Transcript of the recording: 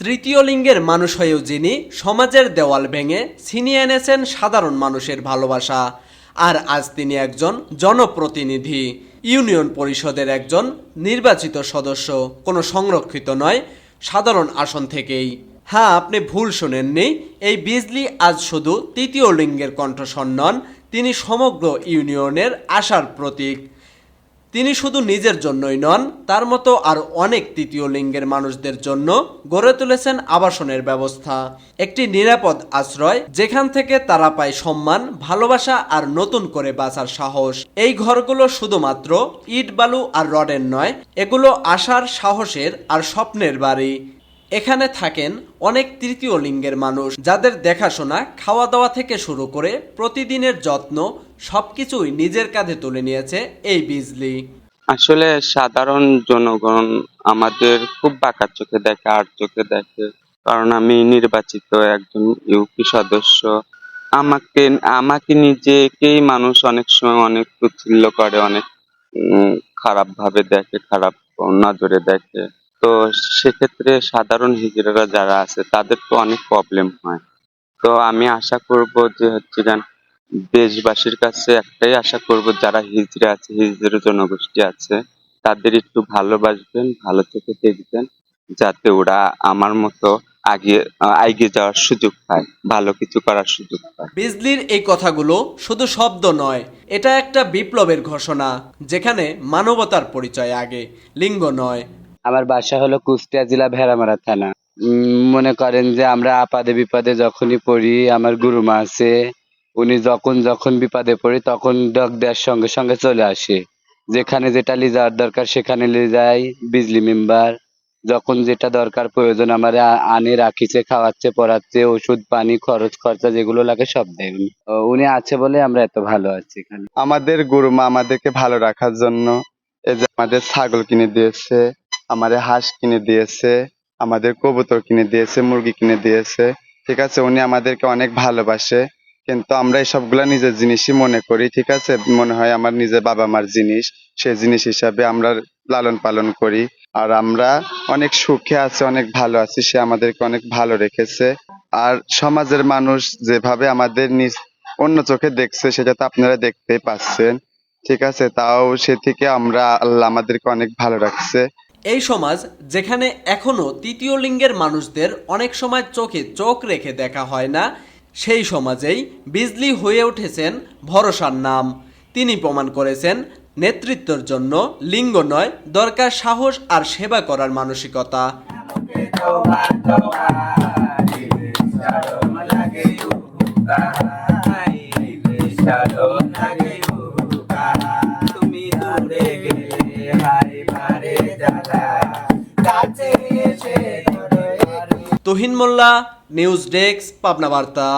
তৃতীয় লিঙ্গের মানুষ হয়েও যিনি সমাজের দেওয়াল ভেঙে ছিনিয়ে এনেছেন সাধারণ মানুষের ভালোবাসা। আর আজ তিনি একজন জনপ্রতিনিধি, ইউনিয়ন পরিষদের একজন নির্বাচিত সদস্য, কোনো সংরক্ষিত নয়, সাধারণ আসন থেকেই। হ্যাঁ আপনি ভুল শোনেননি, এই বিজলি আজ শুধু তৃতীয় লিঙ্গের কণ্ঠস্বর তিনি সমগ্র ইউনিয়নের আশার প্রতীক। তিনি শুধু নিজের জন্যই নন, তার মতো আর অনেক তৃতীয় লিঙ্গের মানুষদের জন্য গড়ে তুলেছেন আবাসনের ব্যবস্থা। একটি নিরাপদ আশ্রয়, যেখান থেকে তারা পায় সম্মান, ভালোবাসা আর নতুন করে বাঁচার সাহস। এই ঘরগুলো শুধুমাত্র ইট বালু আর রডের নয়, এগুলো আশার, সাহসের আর স্বপ্নের বাড়ি। এখানে থাকেন অনেক তৃতীয় লিঙ্গের মানুষ, যাদের দেখাশোনা খাওয়া দাওয়া থেকে শুরু করে প্রতিদিনের যত্ন, সবকিছুই নিজের কাঁধে তুলে নিয়েছে এই বিজলি। আসলে সাধারণ জনগণ আমাদের খুব বাঁকা চোখে দেখে, আর চোখে দেখে। কারণ আমি নির্বাচিত একজন ইউপি সদস্য। আমাকে আমাকে নিজেকেই মানুষ অনেক সময় অনেক তুচ্ছিল্য করে, অনেক খারাপ ভাবে দেখে, খারাপ নজরে দেখে। তো সেক্ষেত্রে সাধারণ হিজড়ারা যারা আছে, তাদের তো অনেক প্রবলেম হয়। তো আমি আশা করব যে হচ্ছে গান দেশবাসীর কাছে একটাই আশা করব, যারা হিজড়ে আছে, হিজড়ে জনগোষ্ঠী আছে, তাদের একটু ভালোবাসবেন, ভালো থেকে দেখবেন, যাতে ওরা আমার মতো আগে, এগিয়ে যাওয়ার সুযোগ পায়, ভালো কিছু করার সুযোগ পায়। বিজলির এই কথাগুলো শুধু শব্দ নয়, এটা একটা বিপ্লবের ঘোষণা, যেখানে মানবতার পরিচয় আগে, লিঙ্গ নয়। আমার বাসা হলো কুষ্টিয়া জেলা ভেড়ামারা থানা। মনে করেন যে আমরা আপাদে বিপদে যখনই পড়ি, আমার গুরুমা আছে, উনি যখন যখন বিপদে পড়ি তখন ডক দেওয়ার সঙ্গে সঙ্গে চলে আসে। যেখানে যেটা নিয়ে যাওয়ার দরকার সেখানে নিয়ে যাই, বিজলি মেম্বার। যখন যেটা দরকার প্রয়োজন আমার আনে, রাখিছে, খাওয়াচ্ছে, পড়াচ্ছে, ওষুধ, পানি, খরচ, খরচা যেগুলো লাগে সব দেয় উনি। উনি আছে বলে আমরা এত ভালো আছি এখানে। আমাদের গুরুমা আমাদেরকে ভালো রাখার জন্য এই যে আমাদের ছাগল কিনে দিয়েছে আমাদের হাঁস কিনে দিয়েছে, আমাদের কবুতর কিনে দিয়েছে, মুরগি কিনে দিয়েছে। ঠিক আছে, উনি আমাদেরকে অনেক ভালোবাসে, কিন্তু আমরা এই সবগুলা নিজের জিনিসই মনে করি, ঠিক আছে? মনে হয় আমার নিজের বাবা মার জিনিস, সেই জিনিস হিসাবে আমরা লালন পালন করি। আর আমরা অনেক সুখে আছি, অনেক ভালো আছি, সে আমাদেরকে অনেক ভালো রেখেছে। আর সমাজের মানুষ যেভাবে আমাদের নিজ অন্য চোখে দেখছে, সেটা তো আপনারা দেখতেই পাচ্ছেন। ঠিক আছে, তাও সে থেকে আমরা আল্লাহ আমাদেরকে অনেক ভালো রাখছে। এই সমাজ যেখানে এখনও তৃতীয় লিঙ্গের মানুষদের অনেক সময় চোখে চোখ রেখে দেখা হয় না সেই সমাজেই বিজলি হয়ে উঠেছেন ভরসার নাম তিনি প্রমাণ করেছেন নেতৃত্বের জন্য লিঙ্গ নয় দরকার সাহস আর সেবা করার মানসিকতা তুমি তুহিন মোল্লা নিউজ ডেস্ক পাবনা বার্তা।